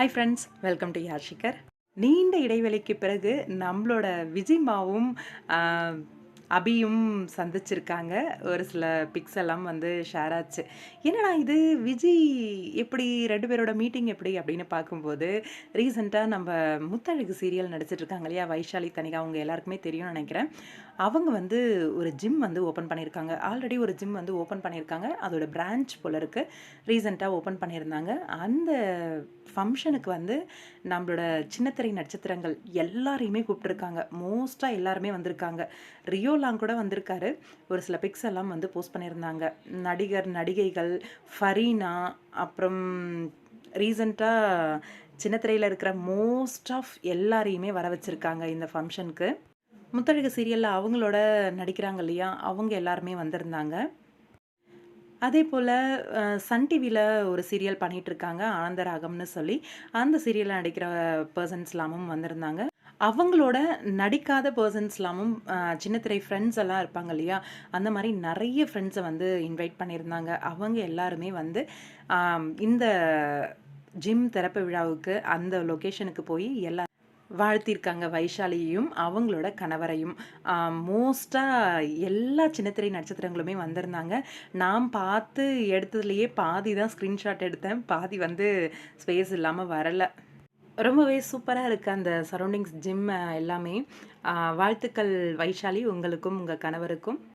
Hi friends welcome to யாஷிகர் நீண்ட இடைவெளிக்கு பிறகு நம்மளோட விஜிமாவும் அபியும் சந்திச்சிருக்காங்க. ஒரு சில பிக்ஸ் எல்லாம் வந்து ஷேர் ஆச்சு. என்னடா இது? விஜய் எப்படி ரெண்டு பேரோட மீட்டிங் எப்படி அப்படின்னு பார்க்கும்போது ரீசெண்டாக நம்ம முத்தழகு சீரியல் நடிச்சிட்டு இருக்காங்க இல்லையா? வைஷாலி தனிகா அவங்க எல்லாருக்குமே தெரியும்னு நினைக்கிறேன். அவங்க வந்து ஒரு ஜிம் வந்து ஓப்பன் பண்ணியிருக்காங்க. ஆல்ரெடி ஒரு ஜிம் வந்து ஓப்பன் பண்ணியிருக்காங்க. அதோட பிரான்ச் போல இருக்குது ரீசெண்டாக ஓப்பன் பண்ணியிருந்தாங்க. அந்த ஃபங்க்ஷனுக்கு வந்து நம்மளோட சின்னத்திரை நட்சத்திரங்கள் எல்லாரையுமே கூப்பிட்டுருக்காங்க. மோஸ்ட்டாக எல்லாருமே வந்திருக்காங்க. ரியோ ஷோலாம் கூட வந்திருக்காரு. ஒரு சில பிக்ஸ் எல்லாம் வந்து போஸ்ட் பண்ணியிருந்தாங்க. நடிகர் நடிகைகள் ஃபரீனா அப்புறம் ரீசண்டாக சின்னத்திரையில் இருக்கிற மோஸ்ட் ஆஃப் எல்லாரையுமே வர வச்சுருக்காங்க இந்த ஃபங்க்ஷனுக்கு முத்தழகு சீரியலில் அவங்களோட நடிக்கிறாங்க இல்லையா? அவங்க எல்லாருமே வந்திருந்தாங்க. அதே போல் சன் டிவியில் ஒரு சீரியல் பண்ணிகிட்ருக்காங்க ஆனந்தராகம்னு சொல்லி. அந்த சீரியலில் நடிக்கிற பர்சன்ஸ் எல்லாமும் வந்திருந்தாங்க. அவங்களோட நடிக்காத பர்சன்ஸ் எல்லாமும் சின்னத்திரை ஃப்ரெண்ட்ஸ் எல்லாம் இருப்பாங்க இல்லையா? அந்த மாதிரி நிறைய ஃப்ரெண்ட்ஸை வந்து இன்வைட் பண்ணியிருந்தாங்க. அவங்க எல்லாருமே வந்து இந்த ஜிம் திறப்பு விழாவுக்கு அந்த லொக்கேஷனுக்கு போய் எல்லா வாழ்த்திருக்காங்க. வைஷாலியையும் அவங்களோட கணவரையும். மோஸ்ட்டாக எல்லா சின்னத்திரை நட்சத்திரங்களுமே வந்திருந்தாங்க. நான் பார்த்து எடுத்ததுலேயே பாதி தான் ஸ்க்ரீன்ஷாட் எடுத்தேன். பாதி வந்து ஸ்பேஸ் இல்லாமல் வரலை. ரொம்பவே சூப்பராக இருக்குது அந்த சரௌண்டிங்ஸ் ஜிம் எல்லாமே. வாழ்த்துக்கள் வைஷாலி உங்களுக்கும் உங்கள் கணவருக்கும்.